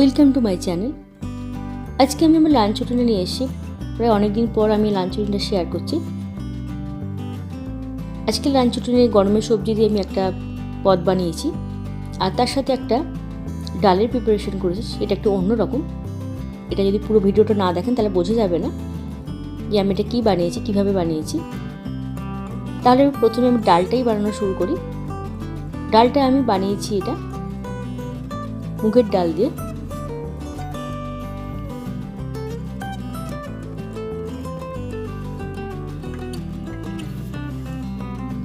Welcome to my channel আজকে আমি আমার লাঞ্চ রুটিনে নিয়ে এসেছি। প্রায় অনেক দিন পর আমি লাঞ্চ রুটিনটা শেয়ার করছি। আজকে লাঞ্চ রুটিনে গরমের সবজি দিয়ে আমি একটা পদ বানিয়েছি। আর তার সাথে একটা ডালের প্রিপারেশন করেছি এটা একটু অন্যরকম। এটা যদি পুরো ভিডিওটা না দেখেন, তাহলে বোঝা যাবে না যে আমি এটা কী বানিয়েছি, কীভাবে বানিয়েছি। তাহলে প্রথমে আমি ডালটাই বানানো শুরু করি। ডালটা আমি বানিয়েছি এটা মুগের ডাল দিয়ে।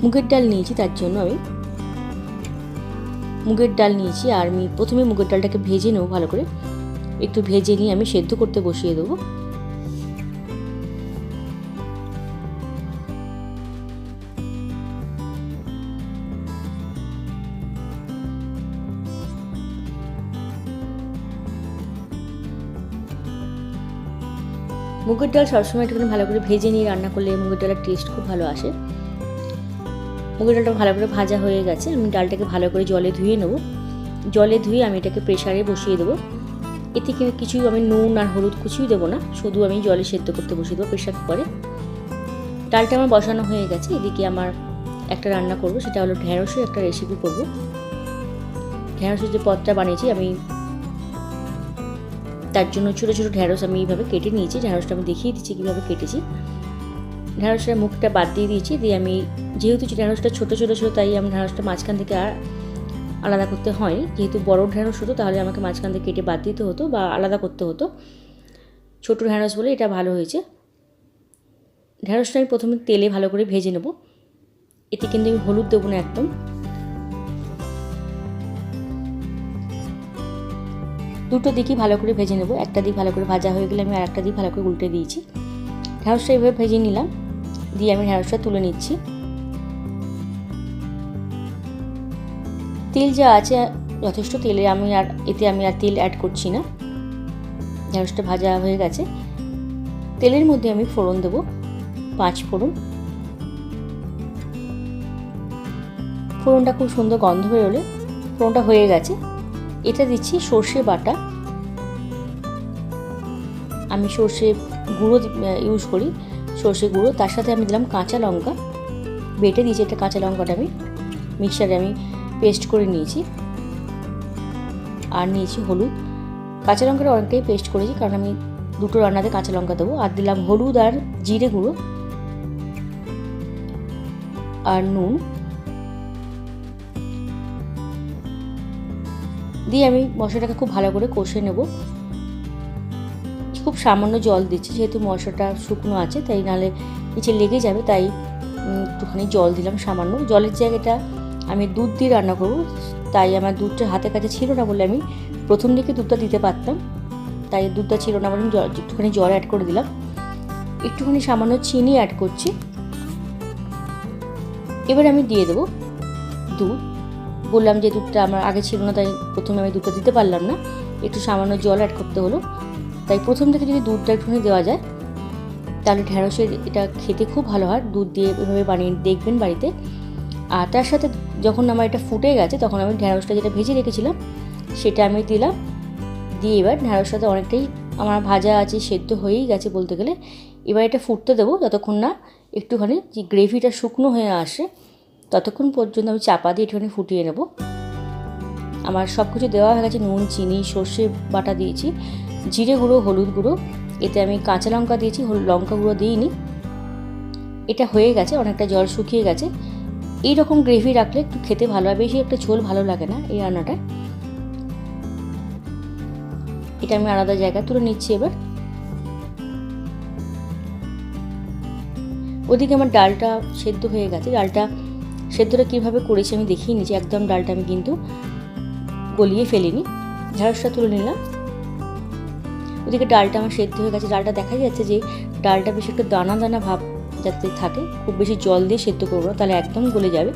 মুগের ডাল নিয়েছি, তার জন্য আমি মুগের ডাল নিয়েছি। আর আমি প্রথমে মুগের ডালটাকে ভেজে নেব ভালো করে। একটু ভেজে নিয়ে আমি সেদ্ধ করতে বসিয়ে দেবো। মুগের ডাল সবসময় একটুখানি ভালো করে ভেজে নিয়ে রান্না করলে মুগের ডালের টেস্ট খুব ভালো আসে। মুগের ডালটা ভালো করে ভাজা হয়ে গেছে, আমি ডালটাকে ভালো করে জলে ধুয়ে নেব। জলে ধুয়ে আমি এটাকে প্রেশারে বসিয়ে দেবো। এ থেকে কিছুই আমি নুন আর হলুদ কিছুই দেবো না, শুধু আমি জলে সেদ্ধ করতে বসিয়ে দেবো প্রেশার কুকারে ডালটা আমার বসানো হয়ে গেছে, এদিকে আমার একটা রান্না করব, সেটা হলো ঢ্যাঁড়সের একটা রেসিপি করব। ঢ্যাঁড়সের যে পদটা বানিয়েছি, আমি তার জন্য ছোটো ছোটো ঢ্যাঁড়স আমি এইভাবে কেটে নিয়েছি ঢ্যাঁড়সটা আমি দেখিয়ে দিচ্ছি কীভাবে কেটেছি। ঢ্যাঁড়সের মুখটা বাদ দিয়ে দিয়েছি, দিয়ে আমি যেহেতু ঢ্যাঁড়সটা ছোটো ছোটো ছিল তাই আমি ঢ্যাঁড়সটা মাঝখান থেকে আর আলাদা করতে হয় যেহেতু বড় ঢ্যাঁড়স হতো, তাহলে আমাকে মাঝখান থেকে কেটে বাদ দিতে হতো বা আলাদা করতে হতো। ছোটো ঢ্যাঁড়স বলে এটা ভালো হয়েছে। ঢ্যাঁড়সটা আমি প্রথমে তেলে ভালো করে ভেজে নেব। এতে কিন্তু আমি হলুদ দেবো না একদম। দুটো দিকই ভালো করে ভেজে নেব। একটা দিক ভালো করে ভাজা হয়ে গেলে আমি আর একটা দিক ভালো করে উল্টে দিয়েছি। ঢ্যাঁড়সটা এভাবে ভেজে নিলাম। দিয়ে আমি ঢ্যাঁড়সটা তুলে নিচ্ছি। তেল যা আছে যথেষ্ট তেলে আমি আর এতে আমি আর তেল অ্যাড করছি না। ঢ্যাঁড়সটা ভাজা হয়ে গেছে। তেলের মধ্যে আমি ফোড়ন দেবো, পাঁচ ফোড়ন। ফোড়নটা খুব সুন্দর গন্ধ বেরোলে, ফোড়নটা হয়ে গেছে। এটা দিচ্ছি সর্ষে বাটা। আমি সর্ষে গুঁড়ো ইউজ করি সর্ষে গুঁড়ো। তার সাথে আমি দিলাম কাঁচা লঙ্কা। বেটে দিয়েছি একটা কাঁচা লঙ্কাটা আমি। মিক্সারে আমি পেস্ট করে নিয়েছি। আর নিয়েছি হলুদ। কাঁচা লঙ্কাটা অনেকটাই পেস্ট করেছি, কারণ আমি দুটো রান্নাতে কাঁচা লঙ্কা দেবো। আর দিলাম হলুদ আর জিরে গুঁড়ো। আর নুন। দিয়ে আমি মশলাটাকে খুব ভালো করে কষে নেব। খুব সামান্য জল দিচ্ছি, যেহেতু মশলাটা শুকনো আছে, তাই নাহলে নিচে লেগে যাবে, তাই একটুখানি জল দিলাম সামান্য। জলের জায়গাটা আমি দুধ দিয়ে রান্না করব, তাই আমার দুধটা হাতের কাছে ছিল না বলে আমি প্রথম দিকে দুধটা দিতে পারতাম। তাই দুধটা ছিল না বলে আমি একটুখানি জল অ্যাড করে দিলাম। একটুখানি সামান্য চিনি অ্যাড করছি। এবার আমি দিয়ে দেবো দুধ। বললাম যে দুধটা আমার আগে ছিল না, তাই প্রথমে আমি দুধটা দিতে পারলাম না। একটু সামান্য জল অ্যাড করতে হলো। তাই প্রথম থেকে যদি দুধটা একটুখানি দেওয়া যায়, তাহলে ঢ্যাঁড়সের এটা খেতে খুব ভালো হয়। দুধ দিয়ে এভাবে বানিয়ে দেখবেন বাড়িতে। আর তার সাথে যখন আমার এটা ফুটে গেছে, তখন আমি ঢ্যাঁড়সটা যেটা ভেজে রেখেছিলাম, সেটা আমি দিলাম। দিয়ে এবার ঢ্যাঁড়সটাতে অনেকটাই আমার ভাজা আছে, সেদ্ধ হয়েই গেছে বলতে গেলে। এবার এটা ফুটতে দেবো যতক্ষণ না একটুখানি যে গ্রেভিটা শুকনো হয়ে আসে, ততক্ষণ পর্যন্ত আমি চাপা দিয়ে একটুখানি ফুটিয়ে নেব। আমার সব কিছু দেওয়া হয়ে গেছে, নুন, চিনি, সর্ষে বাটা দিয়েছি, জিরে গুঁড়ো, হলুদ গুঁড়ো, এতে আমি কাঁচা লঙ্কা দিয়েছি লঙ্কা গুঁড়ো দিইনি। এটা হয়ে গেছে, অনেকটা জল শুকিয়ে গেছে। এই রকম গ্রেভি রাখলে একটু খেতে ভালো হয় বেশি একটা ঝোল ভালো লাগে না এই রান্নাটা। এটা আমি আলাদা জায়গায় তুলে নিচ্ছি এবার। ওদিকে আমার ডালটা সেদ্ধ হয়ে গেছে। ডালটা সেদ্ধটা কীভাবে করেছি আমি দেখিয়ে নিচ্ছি। একদম ডালটা আমি কিন্তু গলিয়ে ফেলিনি। ঢ্যাঁড়সটা তুলে নিলাম। ওদিকে ডালটা আমার সেদ্ধ হয়ে গেছে। ডালটা দেখা যাচ্ছে যে ডালটা বেশি একটু দানা দানা ভাব যাতে থাকে, খুব বেশি জল দিয়ে সেদ্ধ করব না, তাহলে একদম গলে যাবে।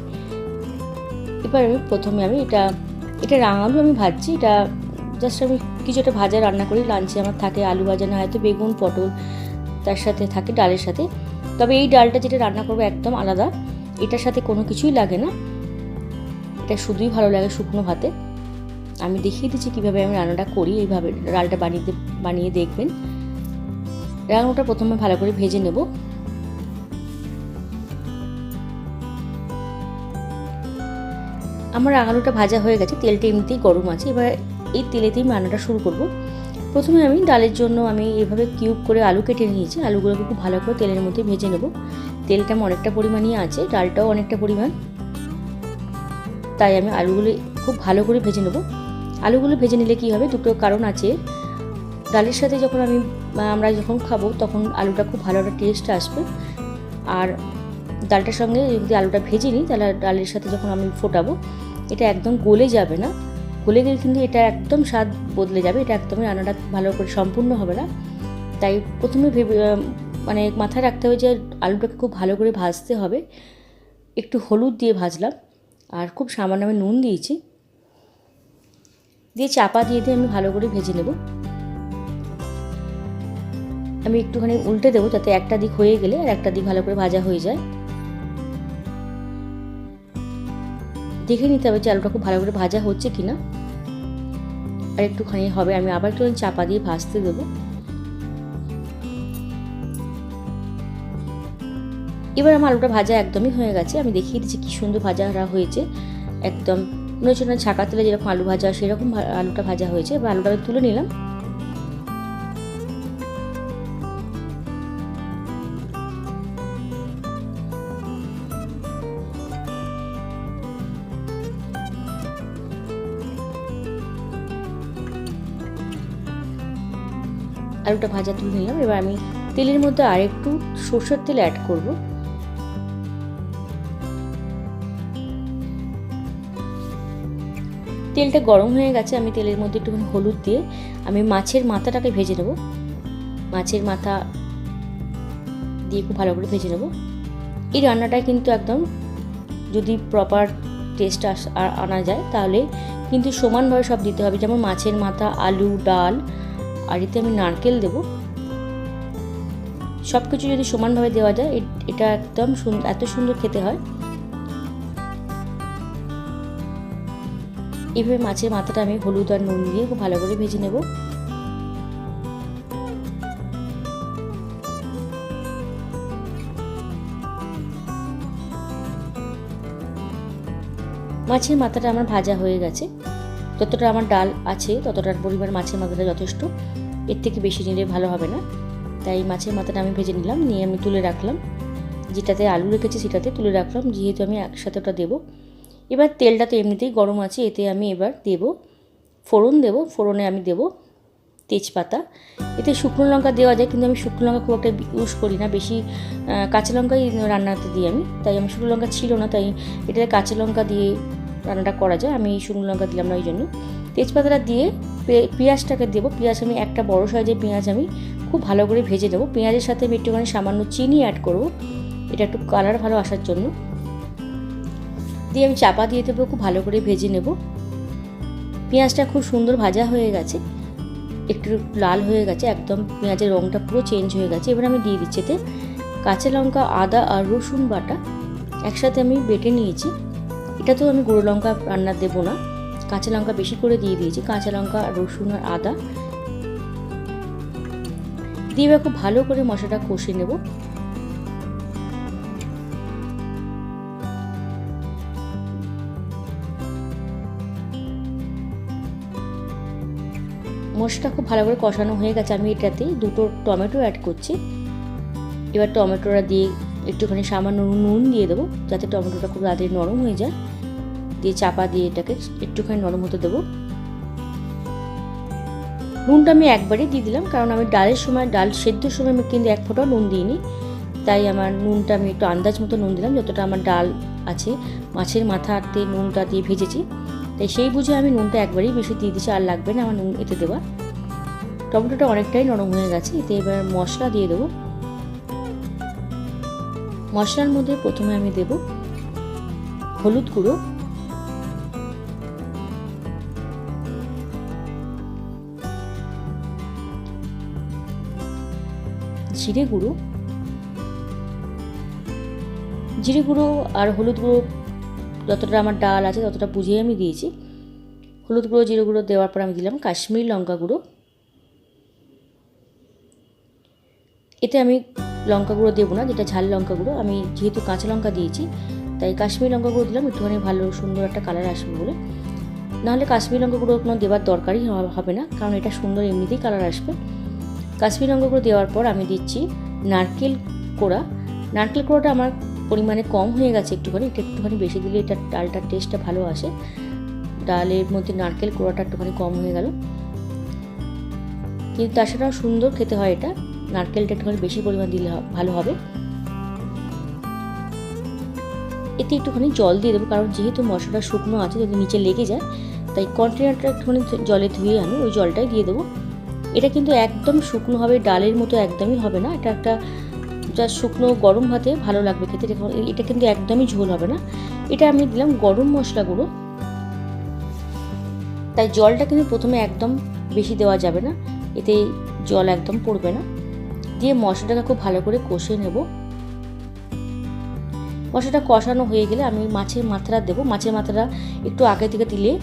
এবার আমি প্রথমে আমি এটা এটা রাঙালু আমি ভাজছি, এটা জাস্ট আমি কিছু একটা ভাজা রান্না করি লাঞ্চে আমার থাকে আলু ভাজা, না হয়তো বেগুন, পটল, তার সাথে থাকে ডালের সাথে। তবে এই ডালটা যেটা রান্না করব একদম আলাদা, এটার সাথে কোনো কিছুই লাগে না। এটা শুধুই ভালো লাগে শুকনো ভাতে। আমি দেখিয়ে দিচ্ছি কীভাবে আমি রান্নাটা করি, এইভাবে ডালটা বানিয়ে বানিয়ে দেখবেন। রান্নাটা প্রথমে ভালো করে ভেজে নেব। আমার আলুটা ভাজা হয়ে গেছে, তেলটা এমনিতেই গরম আছে। এবার এই তেলেতেই আমি রান্নাটা শুরু করব। প্রথমে আমি ডালের জন্য আমি এভাবে কিউব করে আলু কেটে নিয়েছি। আলুগুলোকে খুব ভালো করে তেলের মধ্যে ভেজে নেব। তেলটা অনেকটা পরিমাণই আছে, ডালটাও অনেকটা পরিমাণ। তাই আমি আলুগুলো খুব ভালো করে ভেজে নেব। আলুগুলো ভেজে নিলে কী হবে, দুটো কারণ আছে। ডালের সাথে যখন আমি, আমরা যখন খাব, তখন আলুটা খুব ভালো একটা টেস্ট আসবে। আর ডালটার সঙ্গে যদি আলুটা ভেজে নিই, তাহলে ডালের সাথে যখন আমি ফোটাবো, এটা একদম গলে যাবে না। গলে গেলে কিন্তু এটা একদম স্বাদ বদলে যাবে, এটা একদমই রান্নাটা ভালো করে সম্পূর্ণ হবে না। তাই প্রথমে ভেবে মানে মাথায় রাখতে হবে যে আলুটাকে খুব ভালো করে ভাজতে হবে। একটু হলুদ দিয়ে ভাজলাম, আর খুব সামান্য আমি নুন দিয়েছি। দিয়ে চাপা দিয়ে দিয়ে আমি ভালো করে ভেজে নেব। আমি একটুখানি উল্টে দেবো, যাতে একটা দিক হয়ে গেলে আর একটা দিক ভালো করে ভাজা হয়ে যায়। দেখে নিতে হবে যে আলুটা খুব ভালো করে ভাজা হচ্ছে কি না আর একটুখানি হবে, আমি আবার একটু চাপা দিয়ে ভাজতে দেবো। এবার আমার আলুটা ভাজা একদমই হয়ে গেছে, আমি দেখিয়ে দিচ্ছি কী সুন্দর ভাজা হয়েছে। একদম, মনে হচ্ছে না ছাকা তেলে যেরকম আলু ভাজা, সেরকম আলুটা ভাজা হয়েছে। এবার আলুটা তুলে নিলাম। আলুটা ভাজা তুলে নিলাম। এবার আমি তেলের মধ্যে আরেকটু সর্ষের তেল অ্যাড করব। তেলটা গরম হয়ে গেছে, আমি তেলের মধ্যে একটুখানি হলুদ দিয়ে আমি মাছের মাথাটাকে ভেজে নেব। মাছের মাথা দিয়ে খুব ভালো করে ভেজে নেব। এই রান্নাটা কিন্তু একদম যদি প্রপার টেস্ট আনা যায়, তাহলে কিন্তু সমানভাবে সব দিতে হবে। যেমন মাছের মাথা, আলু, ডাল আর এতে আমি নারকেল দেব। সব কিছু যদি সমানভাবে দেওয়া যায় এটা একদম এত সুন্দর খেতে হয়। এইভাবে মাছের মাথাটা আমি হলুদ আর নুন দিয়ে খুব ভালো করে ভেজে নেব। মাছের মাথাটা আমার ভাজা হয়ে গেছে। যতটা আমার ডাল আছে, ততটার পরিমাণ মাছের মাথাটা যথেষ্ট। এর থেকে বেশি নিলে ভালো হবে না। তাই মাছের মাথাটা আমি ভেজে নিলাম, নিয়ে আমি তুলে রাখলাম। যেটাতে আলু রেখেছি সেটাতে তুলে রাখলাম, যেহেতু আমি একসাথে ওটা দেবো। এবার তেলটা তো এমনিতেই গরম আছে, এতে আমি এবার দেব ফোড়ন দেব, ফোড়নে আমি দেব তেজপাতা। এতে শুকনো লঙ্কা দেওয়া যায়, কিন্তু আমি শুকনো লঙ্কা খুব একটা ইউজ করি না। বেশি কাঁচা লঙ্কাই রান্নাতে দিই আমি। তাই আমি শুকনো লঙ্কা ছিল না, তাই এটাতে কাঁচা লঙ্কা দিয়ে রান্নাটা করা যায়। আমি শুকনো লঙ্কা দিলাম না ওই জন্য তেজপাতাটা দিয়ে পেঁয়াজটাকে দেবো। পেঁয়াজ আমি একটা বড় সাইজের পেঁয়াজ আমি খুব ভালো করে ভেজে দেবো পেঁয়াজের সাথে আমি একটুখানি সামান্য চিনি অ্যাড করব। এটা একটু কালার ভালো আসার জন্য। দিয়ে আমি চাপা দিয়ে দেবো, খুব ভালো করে ভেজে নেব। পেঁয়াজটা খুব সুন্দর ভাজা হয়ে গেছে। একটু লাল হয়ে গেছে, একদম পেঁয়াজের রঙটা পুরো চেঞ্জ হয়ে গেছে। এবার আমি দিয়ে দিচ্ছি এতে কাঁচা লঙ্কা, আদা আর রসুন বাটা একসাথে আমি বেটে নিয়েছি। এটাতেও আমি গুঁড়ো লঙ্কা রান্না দেবো না। কাঁচা লঙ্কা বেশি করে দিয়ে দিয়েছি, কাঁচা লঙ্কা, রসুন আর আদা। দিয়ে এবার খুব ভালো করে মশলাটা কষে নেব। মশলাটা খুব ভালো করে কষানো হয়ে গেছে আমি এটাতে। দুটো টমেটো অ্যাড করছি। এবার টমেটোটা দিয়ে একটুখানি সামান্য নুন দিয়ে দেবো, যাতে টমেটোটা খুব তাড়াতাড়ি নরম হয়ে যায়। দিয়ে চাপা দিয়ে এটাকে একটুখানি নরম হতে দেবো। নুনটা আমি একবারই দিয়ে দিলাম, কারণ আমি ডালের সময়, ডাল সেদ্ধর সময় আমি কিন্তু এক ফোঁটাও নুন দিইনি। তাই আমার নুনটা আমি একটু আন্দাজ মতো নুন দিলাম, যতটা আমার ডাল আছে, মাছের মাথা মাথাতে নুনটা দিয়ে ভেজেছি। তাই সেই বুঝে আমি নুনটা একবারই বেশি দিয়ে দিচ্ছি আর লাগবে না আমার নুন এতে দেওয়া। টমেটোটা অনেকটাই নরম হয়ে গেছে, এতে এবার মশলা দিয়ে দেবো। মশলার মধ্যে প্রথমে আমি দেব হলুদ গুঁড়ো জিরে গুঁড়ো। জিরে গুঁড়ো আর হলুদ গুঁড়ো, যতটা আমার ডাল আছে ততটা বুঝিয়ে আমি দিয়েছি। হলুদ গুঁড়ো, জিরে গুঁড়ো দেওয়ার পর আমি দিলাম কাশ্মীর লঙ্কা গুঁড়ো। এতে আমি লঙ্কা গুঁড়ো দেবো না, যেটা ঝাল লঙ্কা গুঁড়ো। আমি যেহেতু কাঁচা লঙ্কা দিয়েছি, তাই কাশ্মীর লঙ্কা গুঁড়ো দিলাম, একটুখানি ভালো সুন্দর একটা কালার আসবে বলে। নাহলে কাশ্মীর লঙ্কা গুঁড়ো কোনো দেওয়ার দরকারই হবে না, কারণ এটা সুন্দর এমনিতেই কালার আসবে। কাশ্মীর লঙ্কা গুঁড়ো দেওয়ার পর আমি দিচ্ছি নারকেল কোড়া। নারকেল কোড়াটা আমার পরিমাণে কম হয়ে গেছে একটুখানি, এটা একটুখানি বেশি দিলে এটা ডালটার টেস্টটা ভালো আসে। ডালের মধ্যে নারকেল কোড়াটা একটুখানি কম হয়ে গেল। কিন্তু তাছাড়াও সুন্দর খেতে হয় এটা। নারকেলটা একটুখানি বেশি পরিমাণ দিলে ভালো হবে। এতে একটুখানি জল দিয়ে দেবো, কারণ যেহেতু মশলাটা শুকনো আছে, যদি নিচে লেগে যায়, তাই কন্টেনারটা একটুখানি জলে ধুয়ে আমি ওই জলটাই দিয়ে দেবো। এটা কিন্তু একদম শুকনো হবে, ডালের মতো একদমই হবে না। এটা একটা যা শুকনো গরম ভাতে ভালো লাগবে খেতে। এটা কিন্তু একদমই ঝোল হবে না। এটা আমি দিলাম গরম মশলা গুঁড়ো। তাই জলটা কিন্তু প্রথমে একদম বেশি দেওয়া যাবে না। এতে জল একদম পড়বে না। দিয়ে মশলাটাকে খুব ভালো করে কষে নেব। মশলাটা কষানো হয়ে গেলে আমি মাছের মাথাটা দেবো। মাছের মাথাটা একটু আগে থেকে দিলে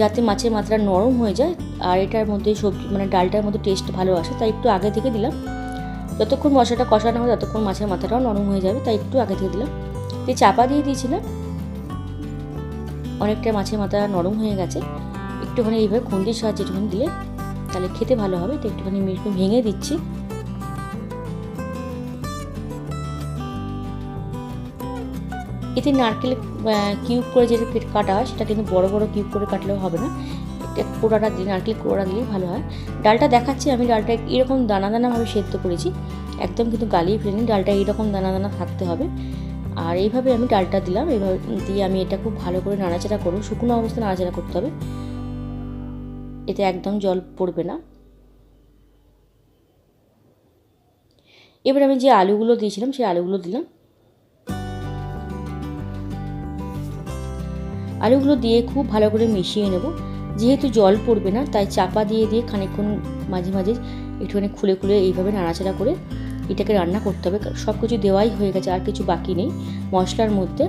যাতে মাছের মাথাটা নরম হয়ে যায় আর এটার মধ্যে সবজি মানে ডালটার মধ্যে টেস্ট ভালো আসে, তাই একটু আগে থেকে দিলাম। যতক্ষণ মশলাটা কষানো হয় ততক্ষণ মাছের মাথাটাও নরম হয়ে যাবে, তাই একটু আগে থেকে দিলাম। দিয়ে চাপা দিয়ে দিয়েছিলাম অনেকটা মাছের মাথা নরম হয়ে গেছে। একটুখানি এইভাবে খুন্দির সাহায্যে একটুখানি দিলে তাহলে খেতে ভালো হবে তো একটুখানি ভেঙে দিচ্ছি। এতে নারকেল কিউব করে যেটা কাটা হয়, সেটা কিন্তু বড় বড় কিউব করে কাটলেও হবে না। কোড়াটা দিলে নারকেল কোড়া দিলেই ভালো হয়। ডালটা দেখাচ্ছি, আমি ডালটা এরকম দানা দানাভাবে সেদ্ধ করেছি। একদম কিন্তু গালিয়ে ফেলিনি, ডালটা এইরকম দানা দানা থাকতে হবে। আর এইভাবে আমি ডালটা দিলাম এইভাবে দিয়ে আমি এটা খুব ভালো করে নাড়াচাড়া করব। শুকনো অবস্থায় নাড়াচাড়া করতে হবে। এতে একদম জল পড়বে না। এবার আমি যে আলুগুলো দিয়েছিলাম, সেই আলুগুলো দিলাম। আলুগুলো দিয়ে খুব ভালো করে মিশিয়ে নেব। যেহেতু জল পড়বে না, তাই চাপা দিয়ে দিয়ে খানিকক্ষণ মাঝে মাঝে একটুখানি খুলে খুলে এইভাবে নাড়াচাড়া করে এটাকে রান্না করতে হবে। সব কিছু দেওয়াই হয়ে গেছে, আর কিছু বাকি নেই মশলার মধ্যে।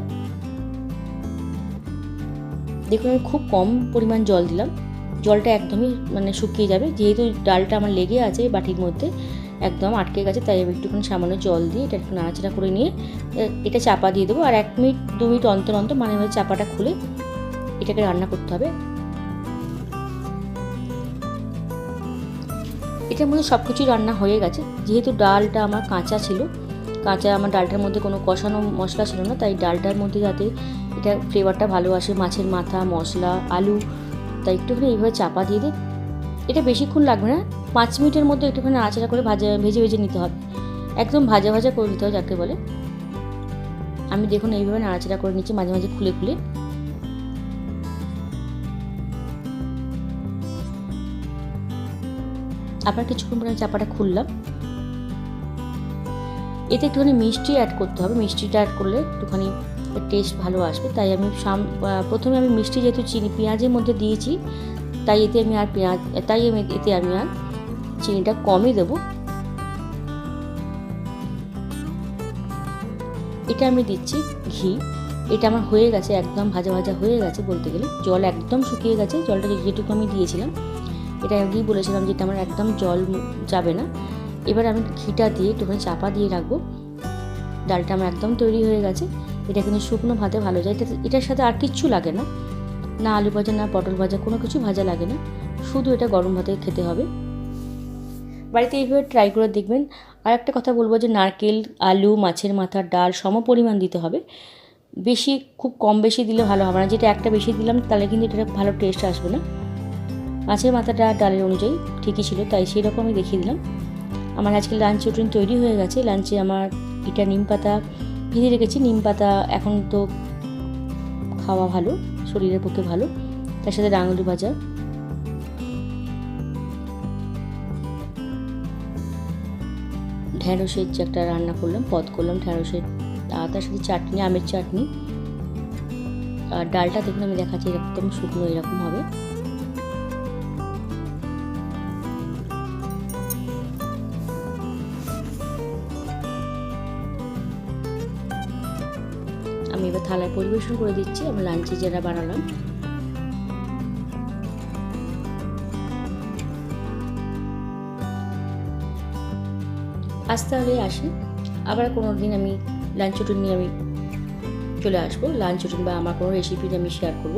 দেখুন, আমি খুব কম পরিমাণ জল দিলাম। জলটা একদমই মানে শুকিয়ে যাবে। যেহেতু ডালটা আমার লেগে আছে বাটির মধ্যে, একদম আটকে গেছে, তাই আমি একটুখানি সামান্য জল দিয়ে এটা একটু নাড়াচাড়া করে নিয়ে এটা চাপা দিয়ে দেবো। আর এক মিনিট, দু মিনিট অন্তর অন্তর মানে চাপাটা খুলে এটাকে রান্না করতে হবে। এটার মধ্যে সব কিছুই রান্না হয়ে গেছে। যেহেতু ডালটা আমার কাঁচা ছিল, কাঁচা আমার ডালটার মধ্যে কোনো কষানো মশলা ছিল না, তাই ডালটার মধ্যে যাতে এটা ফ্লেভারটা ভালো আসে, মাছের মাথা, মশলা, আলু, তাই একটুখানি এইভাবে চাপা দিয়ে দিই। এটা বেশিক্ষণ লাগবে না, পাঁচ মিনিটের মধ্যে একটুখানি আচারা করে ভাজা, ভেজে ভেজে নিতে হবে। একদম ভাজা ভাজা করে নিতে হবে, যাকে বলে। আমি দেখুন এইভাবে নাড়াচাড়া করে নিচ্ছি, মাঝে মাঝে খুলে খুলে। আবার কিছুক্ষণ পরে চাপাটা খুললাম। এতে একটুখানি মিষ্টি অ্যাড করতে হবে। মিষ্টিটা অ্যাড করলে একটুখানি টেস্ট ভালো আসবে। তাই আমি সাম প্রথমে আমি মিষ্টি যেহেতু চিনি, পেঁয়াজের মধ্যে দিয়েছি, তাই এতে আমি আর পেঁয়াজ, তাই আমি এতে আমি আর চিনিটা কমই দেব। এটা আমি দিচ্ছি ঘি। এটা আমার হয়ে গেছে, একদম ভাজা ভাজা হয়ে গেছে বলতে গেলে। জল একদম শুকিয়ে গেছে। জলটা যেটুকু আমি দিয়েছিলাম। এটা আগেই বলেছিলাম যে আমার একদম জল যাবে না। এবার আমি ঘিটা দিয়ে একটুখানি চাপা দিয়ে রাখব। ডালটা আমার একদম তৈরি হয়ে গেছে। এটা কিন্তু শুকনো ভাতে ভালো যায়। এটা এটার সাথে আর কিচ্ছু লাগে না। না আলু ভাজা, না পটল ভাজা, কোনো কিছু ভাজা লাগে না। শুধু এটা গরম ভাতে খেতে হবে। বাড়িতে এইভাবে ট্রাই করে দেখবেন। আর একটা কথা বলব যে নারকেল, আলু, মাছের মাথা, ডাল সম পরিমাণ দিতে হবে। বেশি খুব কম বেশি দিলে ভালো হবে না। যেটা একটা বেশি দিলাম, তাহলে কিন্তু এটা ভালো টেস্ট আসবে না। মাছের মাথাটা ডালের অনুযায়ী ঠিকই ছিল, তাই সেই রকমই দেখিয়ে দিলাম। আমার আজকে লাঞ্চ রুটিন তৈরি হয়ে গেছে। লাঞ্চে আমার এটা নিম পাতা, ভিজে রেখেছি। নিম পাতা এখন তো খাওয়া ভালো, শরীরের পক্ষে ভালো। তার সাথে রাঙালু ভাজা। ঢ্যাঁড়সের যে একটা রান্না করলাম, পদ করলাম ঢ্যাঁড়সের তার সাথে চাটনি, আমের চাটনি। আর ডালটা দেখুন, আমি দেখাচ্ছি, একদম শুকনো এরকম হবে। এবার থালায় পরিবেশন করে দিচ্ছি আমার লাঞ্চে যেটা বানালাম। আজ তাহলে আসি, আবার কোনো দিন আমি লাঞ্চ রুটিন নিয়ে আমি চলে আসব লাঞ্চ রুটিন বা আমার কোনো রেসিপি আমি শেয়ার করব।